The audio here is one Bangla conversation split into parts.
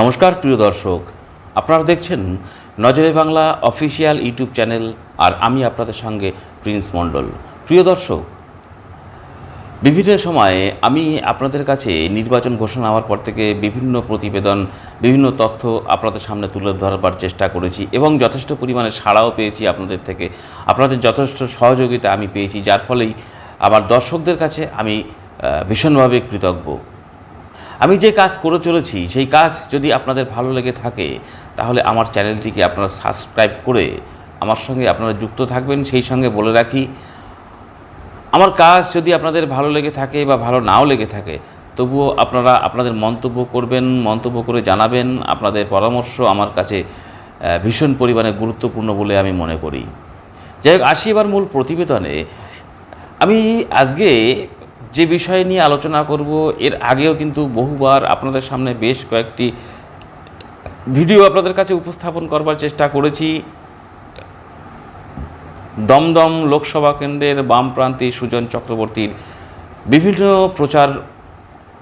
নমস্কার, প্রিয় দর্শক। আপনারা দেখছেন Nazare Bangla official YouTube channel আর আমি আপনাদের সঙ্গে প্রিন্স মণ্ডল। প্রিয় দর্শক, বিভিন্ন সময়ে আমি আপনাদের কাছে নির্বাচন ঘোষণা হওয়ার পর থেকে বিভিন্ন প্রতিবেদন, বিভিন্ন তথ্য আপনাদের সামনে তুলে ধরবার চেষ্টা করেছি এবং যথেষ্ট পরিমাণে সাড়াও পেয়েছি আপনাদের থেকে। আপনাদের যথেষ্ট সহযোগিতা আমি পেয়েছি, যার ফলেই আমার দর্শকদের কাছে আমি ভীষণভাবে কৃতজ্ঞ। আমি যে কাজ করে চলেছি, সেই কাজ যদি আপনাদের ভালো লেগে থাকে, তাহলে আমার চ্যানেলটিকে আপনারা সাবস্ক্রাইব করে আমার সঙ্গে আপনারা যুক্ত থাকবেন। সেই সঙ্গে বলে রাখি, আমার কাজ যদি আপনাদের ভালো লেগে থাকে বা ভালো নাও লেগে থাকে, তবুও আপনারা আপনাদের মন্তব্য করবেন, মন্তব্য করে জানাবেন। আপনাদের পরামর্শ আমার কাছে ভীষণ পরিমাণে গুরুত্বপূর্ণ বলে আমি মনে করি। যাই হোক, আসি এবার মূল প্রতিবেদনে। আমি আজকে যে বিষয় নিয়ে আলোচনা করব, এর আগেও কিন্তু বহুবার আপনাদের সামনে বেশ কয়েকটি ভিডিও আপনাদের কাছে উপস্থাপন করবার চেষ্টা করেছি। দমদম লোকসভা কেন্দ্রের বামপ্রান্তি সুজন চক্রবর্তীর বিভিন্ন প্রচার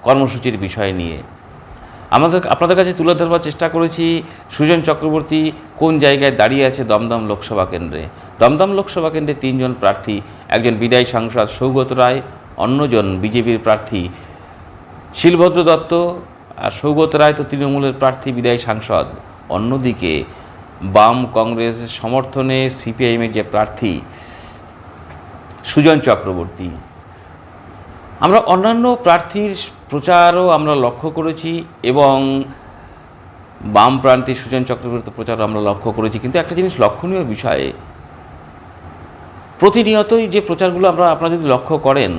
কর্মসূচির বিষয় নিয়ে। আমাদের, আপনাদের কাছে তুলে ধরবার চেষ্টা করেছি, সুজন চক্রবর্তী কোন জায়গায় দাঁড়িয়ে আছে দমদম লোকসভা কেন্দ্রে? দমদম লোকসভা কেন্দ্রে তিনজন প্রার্থী, একজন বিদায়ী সাংসদ সৌগত রায় অন্যজন বিজেপির প্রার্থী শিলভদ্র দত্ত আর সৌগত রায় তো তৃণমূলের প্রার্থী বিদায়ী সাংসদ। অন্যদিকে বাম কংগ্রেসের সমর্থনে সিপিআইএমের যে প্রার্থী সুজন চক্রবর্তী। আমরা অন্যান্য প্রার্থীর প্রচারও আমরা লক্ষ্য করেছি এবং বাম প্রান্তে সুজন চক্রবর্তী প্রচারও আমরা লক্ষ্য করেছি। কিন্তু একটা জিনিস লক্ষণীয় বিষয়ে প্রতিনিয়তই যে প্রচারগুলো আমরা আপনারা যদি লক্ষ্য করেন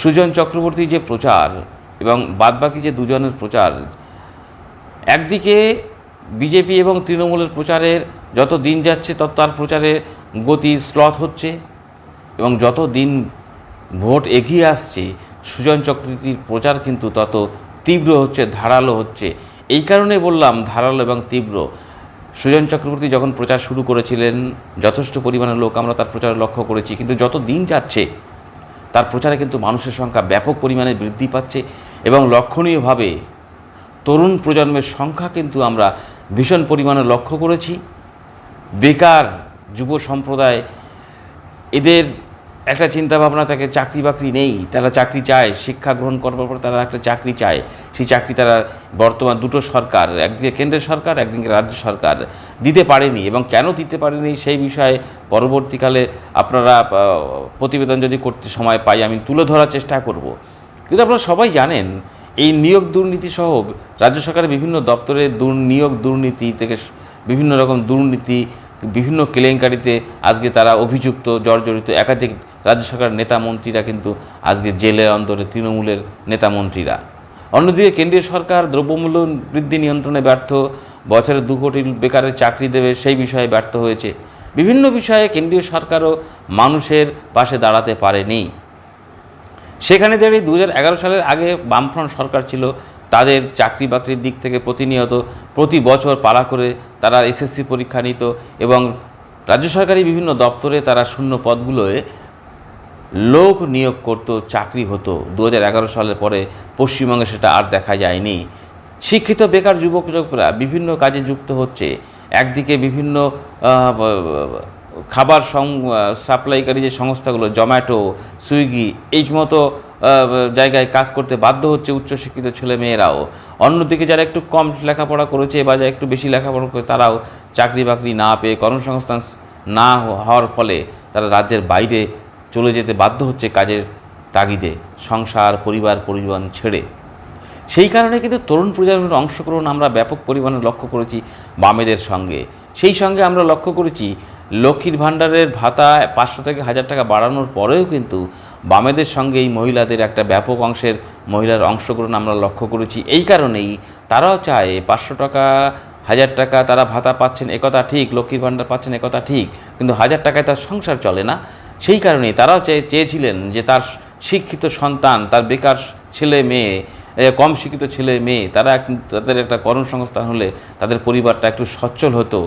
সুজন চক্রবর্তী যে প্রচার এবং বাদবাকি যে দুজনের প্রচার, একদিকে বিজেপি এবং তৃণমূলের প্রচারের যত দিন যাচ্ছে তত তার প্রচারে গতি স্লথ হচ্ছে এবং যত দিন ভোট এগিয়ে আসছে, সুজন চক্রবর্তীর প্রচার কিন্তু তত তীব্র হচ্ছে, ধারালো হচ্ছে। এই কারণে বললাম ধারালো এবং তীব্র। সুজন চক্রবর্তী যখন প্রচার শুরু করেছিলেন, যথেষ্ট পরিমাণে লোক আমরা তার প্রচার লক্ষ্য করেছি, কিন্তু যত দিন যাচ্ছে তার প্রচারে কিন্তু মানুষের সংখ্যা ব্যাপক পরিমাণে বৃদ্ধি পাচ্ছে এবং লক্ষণীয়ভাবে তরুণ প্রজন্মের সংখ্যা কিন্তু আমরা ভীষণ পরিমাণে লক্ষ্য করেছি। বেকার যুব সম্প্রদায়, এদের একটা চিন্তাভাবনা থাকে চাকরি বাকরি নেই, তারা চাকরি চায়, শিক্ষা গ্রহণ করবার পর তারা একটা চাকরি চায়। সেই চাকরি তারা বর্তমান দুটো সরকার, একদিকে কেন্দ্রের সরকার, একদিকে রাজ্য সরকার দিতে পারেনি এবং কেন দিতে পারেনি সেই বিষয়ে পরবর্তীকালে আপনারা প্রতিবেদন যদি করতে সময় পাই আমি তুলে ধরার চেষ্টা করব। কিন্তু আপনারা সবাই জানেন, এই নিয়োগ দুর্নীতি সহ রাজ্য সরকারের বিভিন্ন দপ্তরে নিয়োগ দুর্নীতি থেকে বিভিন্ন রকম দুর্নীতি, বিভিন্ন কেলেঙ্কারিতে আজকে তারা অভিযুক্ত, জর্জরিত একাধিক রাজ্য সরকারের নেতা মন্ত্রীরা কিন্তু আজকে জেলে অন্তরে তৃণমূলের নেতা মন্ত্রীরা। অন্যদিকে কেন্দ্রীয় সরকার দ্রব্যমূল্য বৃদ্ধি নিয়ন্ত্রণে ব্যর্থ, বছরে দু কোটি বেকারের চাকরি দেবে সেই বিষয়ে ব্যর্থ হয়েছে। বিভিন্ন বিষয়ে কেন্দ্রীয় সরকারও মানুষের পাশে দাঁড়াতে পারেনি। সেখানে দাঁড়িয়ে দু সালের আগে বামফ্রন্ট সরকার ছিল, তাদের চাকরি বাকরির দিক থেকে প্রতিনিয়ত প্রতি বছর পালা করে তারা এসএসসি পরীক্ষা নিত এবং রাজ্য সরকারি বিভিন্ন দপ্তরে তারা শূন্য পদগুলোয় লোক নিয়োগ করত, চাকরি হতো। দু হাজার এগারো সালের পরে পশ্চিমবঙ্গে সেটা আর দেখা যায়নি। শিক্ষিত বেকার যুবক যুবকরা বিভিন্ন কাজে যুক্ত হচ্ছে। একদিকে বিভিন্ন খাবার সং সাপ্লাইকারী যে সংস্থাগুলো, জোম্যাটো, সুইগি, এই মতো জায়গায় কাজ করতে বাধ্য হচ্ছে উচ্চশিক্ষিত ছেলে মেয়েরাও অন্যদিকে যারা একটু কম লেখাপড়া করেছে বা যারা একটু বেশি লেখাপড়া করে, তারাও চাকরি বাকরি না পেয়ে কর্মসংস্থান না হওয়ার ফলে তারা রাজ্যের বাইরে চলে যেতে বাধ্য হচ্ছে কাজের তাগিদে, সংসার, পরিবার পরিবার ছেড়ে। সেই কারণে কিন্তু তরুণ প্রজন্মের অংশগ্রহণ আমরা ব্যাপক পরিমাণে লক্ষ্য করেছি বামেদের সঙ্গে। সেই সঙ্গে আমরা লক্ষ্য করেছি লক্ষ্মীর ভাণ্ডারের ভাতা পাঁচশো থেকে হাজার টাকা বাড়ানোর পরেও কিন্তু বামেদের সঙ্গে এই মহিলাদের একটা ব্যাপক অংশের মহিলার অংশগ্রহণ আমরা লক্ষ্য করেছি। এই কারণেই তারাও চায় পাঁচশো টাকা, হাজার টাকা তারা ভাতা পাচ্ছেন, একথা ঠিক, লক্ষ্মীর ভাণ্ডার পাচ্ছেন, একথা ঠিক, কিন্তু হাজার টাকায় তার সংসার চলে না। সেই কারণেই তারাও চেয়ে চেয়েছিলেন যে তার শিক্ষিত সন্তান, তার বেকার ছেলে মেয়ে কম শিক্ষিত ছেলে মেয়ে, তারা তাদের একটা কর্মসংস্থান হলে তাদের পরিবারটা একটু সচ্ছল হতো।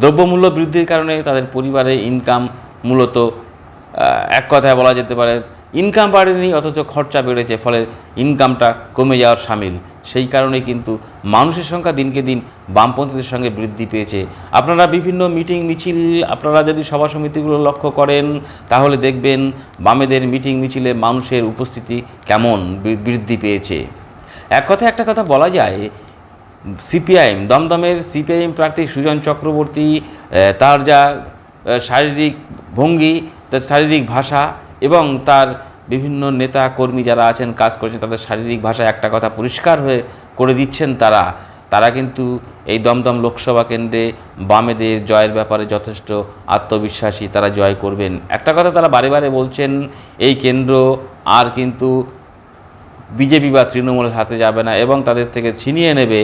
দ্রব্যমূল্য বৃদ্ধির কারণে তাদের পরিবারে ইনকাম মূলত এক কথায় বলা যেতে পারে ইনকাম বাড়েনি, অথচ খরচা বেড়েছে, ফলে ইনকামটা কমে যাওয়ার সামিল। সেই কারণে কিন্তু মানুষের সংখ্যা দিনকে দিন বামপন্থীদের সঙ্গে বৃদ্ধি পেয়েছে। আপনারা বিভিন্ন মিটিং, মিছিল, আপনারা যদি সভা সমিতিগুলো লক্ষ্য করেন, তাহলে দেখবেন বামেদের মিটিং, মিছিলে মানুষের উপস্থিতি কেমন বৃদ্ধি পেয়েছে। এক কথায় একটা কথা বলা যায়, সিপিআইএম, দমদমের সিপিআইএম প্রার্থী সুজন চক্রবর্তী তার যা শারীরিক ভঙ্গি, তার শারীরিক ভাষা এবং তার বিভিন্ন নেতা কর্মী যারা আছেন, কাজ করছেন, তাদের শারীরিক ভাষায় একটা কথা পরিষ্কার হয়ে করে দিচ্ছেন তারা। তারা কিন্তু এই দমদম লোকসভা কেন্দ্রে বামেদের জয়ের ব্যাপারে যথেষ্ট আত্মবিশ্বাসী তারা জয় করবেন। একটা কথা তারা বারে বারে বলছেন, এই কেন্দ্র আর কিন্তু বিজেপি বা তৃণমূলের হাতে যাবে না এবং তাদের থেকে ছিনিয়ে নেবে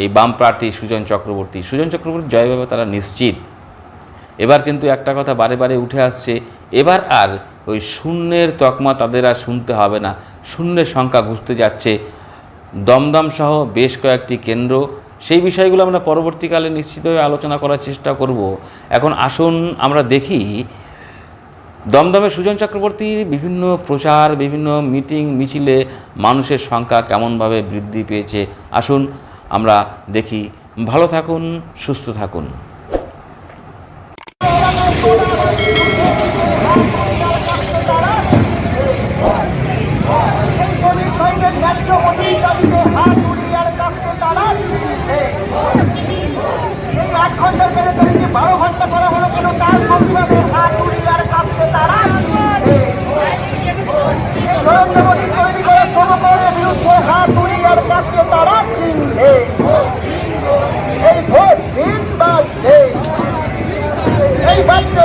এই বাম প্রার্থী সুজন চক্রবর্তী। সুজন চক্রবর্তী জয় পাবে তারা নিশ্চিত। এবার কিন্তু একটা কথা বারে বারে উঠে আসছে, এবার আর ওই শূন্যের তকমা তাদের আর শুনতে হবে না। শূন্যের সংখ্যা ঘুরতে যাচ্ছে। দমদম সহ বেশ কয়েকটি কেন্দ্র। সেই বিষয়গুলো আমরা পরবর্তীকালে নিশ্চিতভাবে আলোচনা করার চেষ্টা করব। এখন আসুন আমরা দেখি, দমদমে সুজন চক্রবর্তীর বিভিন্ন প্রচার, বিভিন্ন মিটিং, মিছিলে মানুষের সংখ্যা কেমনভাবে বৃদ্ধি পেয়েছে? আসুন আমরা দেখি। ভালো থাকুন, সুস্থ থাকুন শ্রমিক ভাইদের ন্যায্য মজুরি দাবিতে হাত উড়িয়ে আর কাঁপতে তারা ছিঁড়ছে। এই আট ঘণ্টার বেড়ে তাদেরকে বারো ঘণ্টা করা হলো কেন তার প্রতিবাদে হাত উড়িয়ে আর কাঁপতে তারা ছিঁড়ছে। নরেন্দ্র মোদী তৈরি করে জনগণের বিরুদ্ধে হাত উড়িয়ে আর কাঁপতে তারা চিনবে এই ভোট দিন বাজবে এই বাজবে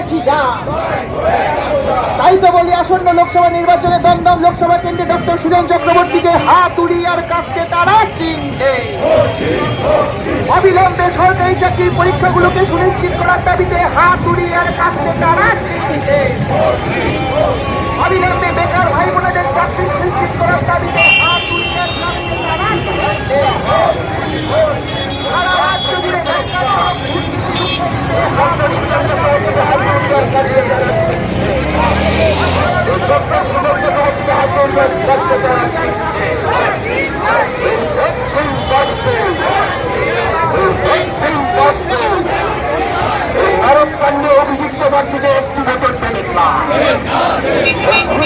তাই তো বলি আসন্ন লোকসভা নির্বাচনে দমদম লোকসভা কেন্দ্রে ডক্টর সুরেন চক্রবর্তীকে হাত উড়ি আর কাছকে তারা চিনবে অবিলম্বে সরকারি চাকরির পরীক্ষাগুলোকে সুনিশ্চিত করার দাবিতে হাত উড়ি আর কাছকে তারা চিনবে ভারত কাণ্ডে অভিযুক্ত প্রার্থীকে একটি ভোটের পেলেন না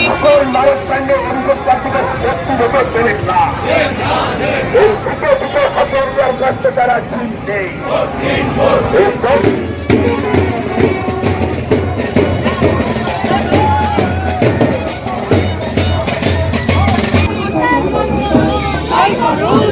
সকল ভারত কাণ্ডে অভিযোগ প্রার্থীকে একটি ভোটের পেলেন না এই থেকে তারা এই Senhor.